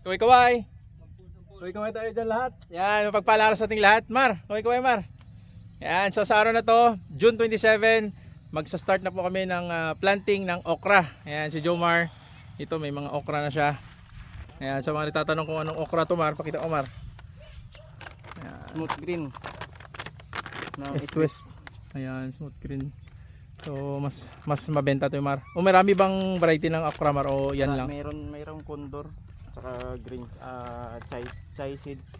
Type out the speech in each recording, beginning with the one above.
Kaway-kaway. Kaway-kaway tayo dyan lahat. Yan, mapagpala sa ating lahat. Mar, kaway-kaway Mar. Yan, so sa araw na to, June 27, magsa-start na po kami ng ah, planting ng okra. Ayan, si Jomar. Ito, may mga okra na siya. Ayan, sa mga nagtatanong kung anong okra to Mar, pakita ko Mar. Smooth green. Na East West. Ayan, smooth green. So, mas mas mabenta to Mar. O marami bang variety ng okra Mar o yan lang? Meron mayroong condor tsaka green ah chai chai seeds.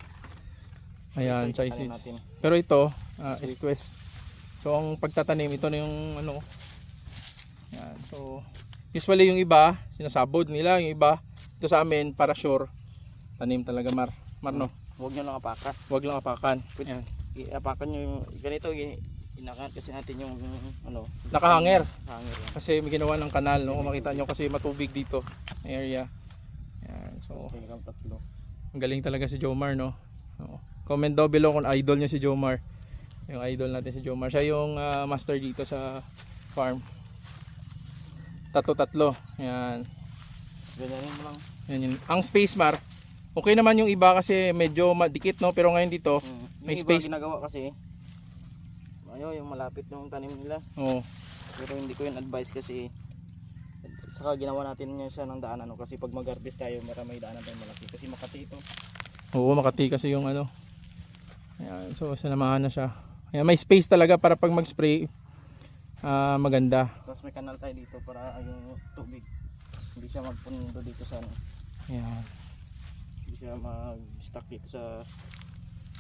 Ayan, chai seeds. natin. Pero ito, ah, Swiss. East West. So ang pagtatanim, ito na yung ano. Yan. So usually yung iba, sinasabod nila, yung iba ito sa amin para sure tanim talaga mar. Mar no. Huwag niyo lang apakan. Huwag lang apakan. Yan. Iapakan niyo yung ganito i- inakan kasi natin yung ano, Nakahanger. hanger. yan. Kasi may ginawa ng kanal, no? Kung makita nyo kasi matubig dito area. Yan. So tatlo. ang galing talaga si Jomar, no. Oo. Comment daw below kung idol niyo si Jomar. Yung idol natin si Jomar. Siya yung ah, master dito sa farm. Tatlo-tatlo. Yan. Ganyanin mo lang. Yan yun. Ang space mar, okay naman yung iba kasi medyo madikit no, pero ngayon dito, Mm. Yung May space. ginagawa kasi ano yung malapit yung tanim nila. oh, Pero hindi ko yun advice kasi saka ginawa natin yun siya ng daanan no? kasi pag mag-harvest tayo maramay daanan tayo malaki kasi Makati ito. oo, makati kasi yung ano. Ayan, so sinamahan na siya. Ayan, may space talaga para pag mag-spray ah, maganda. Tapos may kanal tayo dito para yung tubig hindi siya magpundo dito sa ano, Ayan. hindi siya mag-stuck dito sa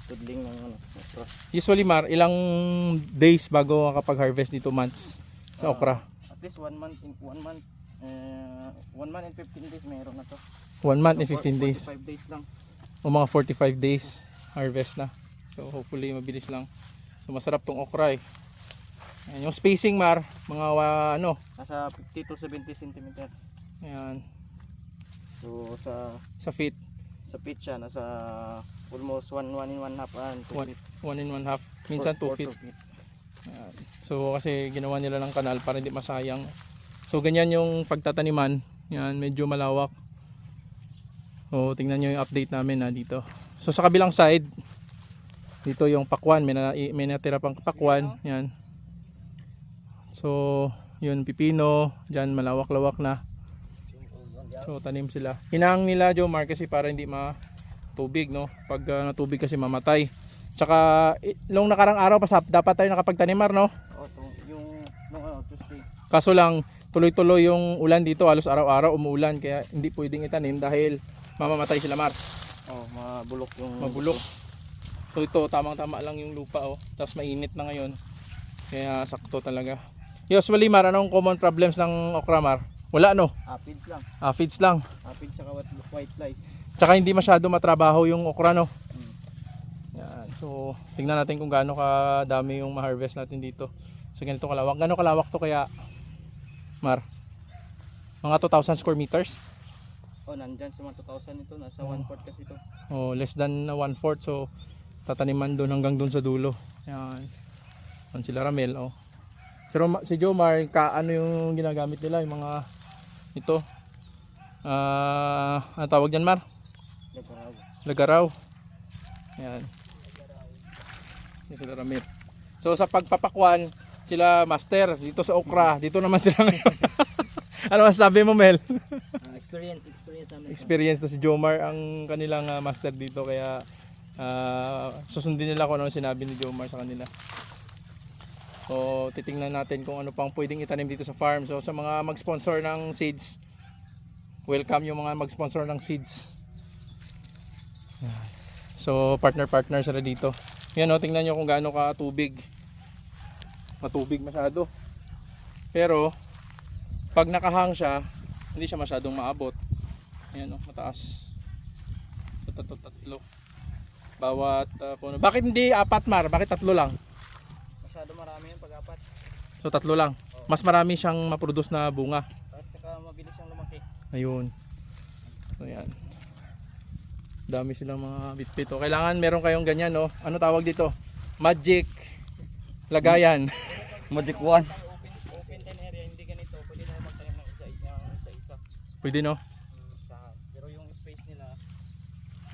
tudling ng ano, okra. Usually mar, ilang days bago makapag-harvest dito months sa Ah, okra? At least one month in one month uh, one month and 15 days meron na to. One month and So, 15 days. 45 days lang. O mga 45 days harvest na. So hopefully mabilis lang. So masarap tong okra eh. Ayan, yung spacing mar, mga wa- ano, Nasa 50 to 70 cm. ayan, So sa sa feet, sa pitch siya nasa almost 1 1 in 1 half and 2 One- feet. one and one half, minsan Four- 2 feet. feet. Ayan. So kasi ginawa nila ng kanal para hindi masayang. So ganyan yung pagtataniman. Yan, medyo malawak. So tingnan nyo yung update namin na dito. So sa kabilang side, dito yung pakwan, may, na, may natira pang pakwan. Yan. So yun pipino, diyan malawak-lawak na. So tanim sila. Hinahang nila Jomar kasi para hindi matubig no. Pag uh, natubig kasi mamatay. Tsaka i- nung nakarang araw pa dapat tayo nakapagtanimar no. To, yung nung ano Tuesday. Kaso lang tuloy-tuloy yung ulan dito halos araw-araw umuulan kaya hindi pwedeng itanim dahil mamamatay sila mar. Oh, mabulok yung Mabulok. So ito tamang-tama lang yung lupa oh. Tapos mainit na ngayon. Kaya sakto talaga. Usually mar anong common problems ng okra mar? Wala no. Aphids lang. Aphids lang. Aphids saka white, flies. Tsaka hindi masyado matrabaho yung okra no. Mm. Yan. So, tingnan natin kung gaano kadami yung ma-harvest natin dito. Sa ganito kalawak. Gaano kalawak to kaya Mar? Mga 2,000 square meters? Oh, nandyan sa mga 2,000 ito. Nasa Oh. 1 fourth kasi ito. O less than 1 fourth. So, tataniman doon hanggang doon sa dulo. Yan. Yan sila Ramel. Oh. Si, Roma, si Jomar, ka, ano yung ginagamit nila? Yung mga ito. Ah, ano tawag dyan Mar? Nagkaraw. Lagaraw. Ayan. Sila Ramir. So sa pagpapakwan, sila master dito sa okra. Dito naman sila ngayon. ano masabi mo Mel? Ah, experience, experience namin. Experience to si Jomar ang kanilang ah, master dito kaya ah, susundin nila kung ano sinabi ni Jomar sa kanila. So titingnan natin kung ano pang pwedeng itanim dito sa farm. So sa mga mag-sponsor ng seeds, welcome yung mga mag-sponsor ng seeds. So partner-partner sila dito. Yan o, tingnan nyo kung gaano ka tubig. Matubig masyado. Pero pag nakahang siya, hindi siya masyadong maabot. Ayan o, mataas. Tatlo, tatlo. Bawat uh, puno. Bakit hindi apat mar? Bakit tatlo lang? Masyado marami yung pag-apat. So tatlo lang. Mas marami siyang maproduce na bunga. At saka mabilis siyang lumaki. Ayun. So yan. Dami silang mga bitbit. O, kailangan meron kayong ganyan, no? Ano tawag dito? Magic lagayan. Magic one. Open ten area, hindi ganito. Pwede na magtanim ng isa-isa. isa-isa. Pwede, no? Sa, pero yung space nila,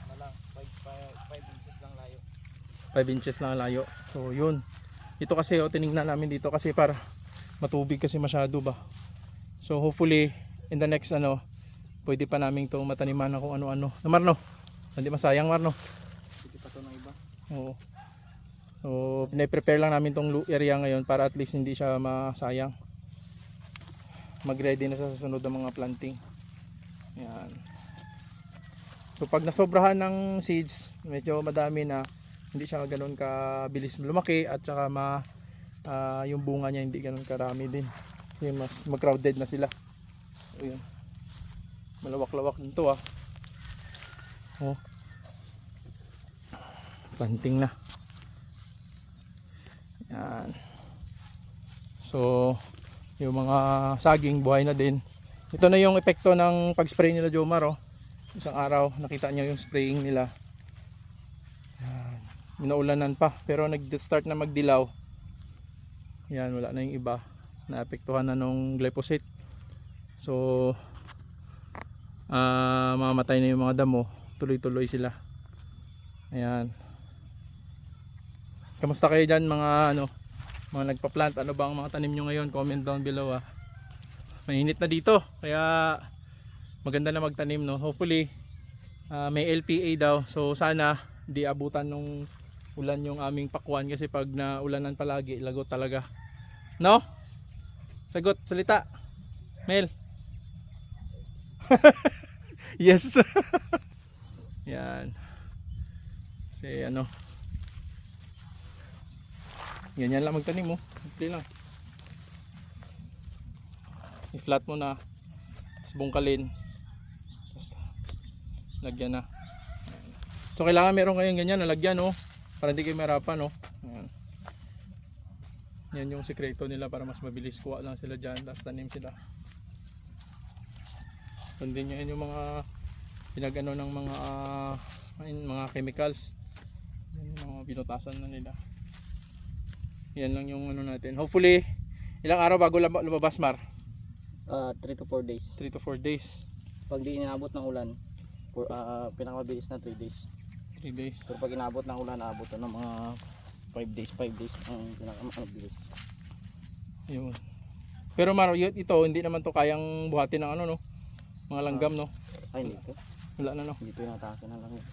ano lang, 5 inches lang layo. 5 inches lang ang layo. So yun. Ito kasi oh, tinignan namin dito kasi para matubig kasi masyado ba. So hopefully in the next ano, pwede pa namin itong mataniman ng kung ano-ano. Na Marno, hindi masayang Marno. Sige pa to ng iba. Oo. So pinaprepare lang namin tong area ngayon para at least hindi siya masayang. Mag-ready na sa susunod ng mga planting. Yan. So pag nasobrahan ng seeds, medyo madami na hindi siya ganoon kabilis lumaki at saka ma ah, yung bunga niya hindi ganoon karami din. Kasi mas mag-crowded na sila. So yun. Malawak-lawak din to ah. Oh. Planting na. Yan. So, yung mga saging buhay na din. Ito na yung epekto ng pag-spray nila Jomar oh. Isang araw nakita niyo yung spraying nila. Yan. Minaulanan pa pero nag-start na magdilaw. Yan, wala na yung iba. Naapektuhan na nung glyphosate. So, ah mamamatay na yung mga damo. Tuloy-tuloy sila. Ayan. Kamusta kayo dyan mga ano, mga nagpa-plant? Ano ba ang mga tanim nyo ngayon? Comment down below ah. Mainit na dito. Kaya maganda na magtanim no. Hopefully ah, may LPA daw. So sana di abutan nung ulan yung aming pakwan kasi pag na ulanan palagi, lagot talaga. No? Sagot, salita. Mel. yes. Yan. Kasi ano, Ganyan lang magtanim mo. Simple lang. I-flat mo na. Tapos bungkalin. Tapos lagyan na. So kailangan meron kayong ganyan na lagyan no. Para hindi kayo mahirapan no. Ayan. Yan yung sekreto nila para mas mabilis kuha lang sila dyan. Tapos tanim sila. Sundin nyo yun yung mga pinagano ng mga ayun, mga chemicals. Yan yung mga pinutasan na nila. Yan lang yung ano natin. Hopefully, ilang araw bago lumabas Mar? Ah, 3 to 4 days. 3 to 4 days. Pag di inabot ng ulan, for, ah, pinakamabilis na 3 days. 3 days. Pero pag inabot ng ulan, aabot na ng mga 5 days, 5 days ang pinakamabilis. Yun. Pero Mar, ito hindi naman to kayang buhatin ng ano no. Mga langgam no. Ay, hindi to. Wala na no. Dito yung atake na lang. yun.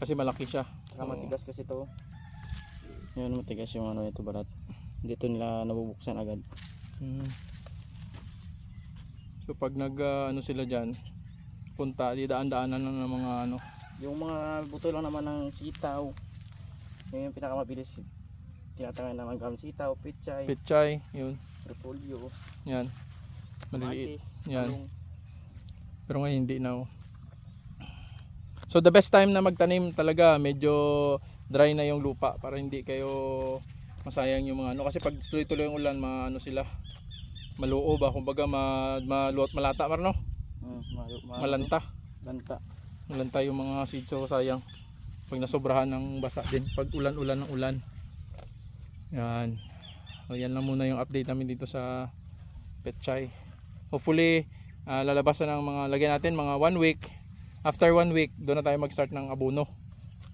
Kasi malaki siya. Saka matigas kasi to. Yun, matigas yung ano ito balat. Dito nila nabubuksan agad. Mm. So pag nag ah, ano sila diyan, punta, di daan-daanan lang ng mga ano. Yung mga buto lang naman ng sitaw. Yun yung pinakamabilis. Tinatangay na ng sitaw, pichay, Pechay, yun. repolyo, Yan. Maliliit. matis, Yan. talong. Pero ngayon hindi na. oh. So the best time na magtanim talaga medyo dry na yung lupa para hindi kayo masayang yung mga ano. Kasi pag tuloy-tuloy yung ulan maano sila maluo ba kumbaga ma, maluot malata mar no? Mm, ma- ma- malanta. Lanta. malanta yung mga seeds so sayang. Pag nasobrahan ng basa din pag ulan-ulan ng ulan. Yan. So, yan lang muna yung update namin dito sa Petchay hopefully ah, lalabas na ng mga lagyan natin mga one week. After one week doon na tayo mag start ng abono.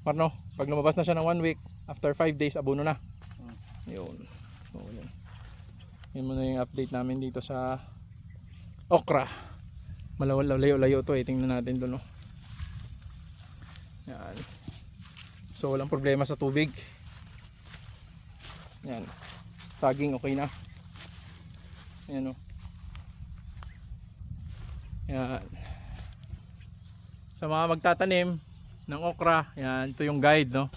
Marno pag lumabas na siya ng one week after 5 days abono na. Yun. So yun. Yun muna yung update namin dito sa okra. Malawal layo-layo to eh. Tingnan natin doon no? Yan. So walang problema sa tubig. Yan. Saging okay na. Yan o yan. Sa mga magtatanim ng okra yan ito yung guide no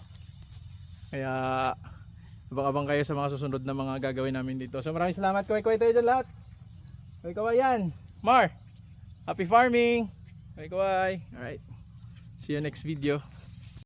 kaya abang-abang kayo sa mga susunod na mga gagawin namin dito so maraming salamat kaway-kaway tayo dyan lahat kaway-kaway yan Mar Happy farming! Kaway-kaway! Alright. See you next video.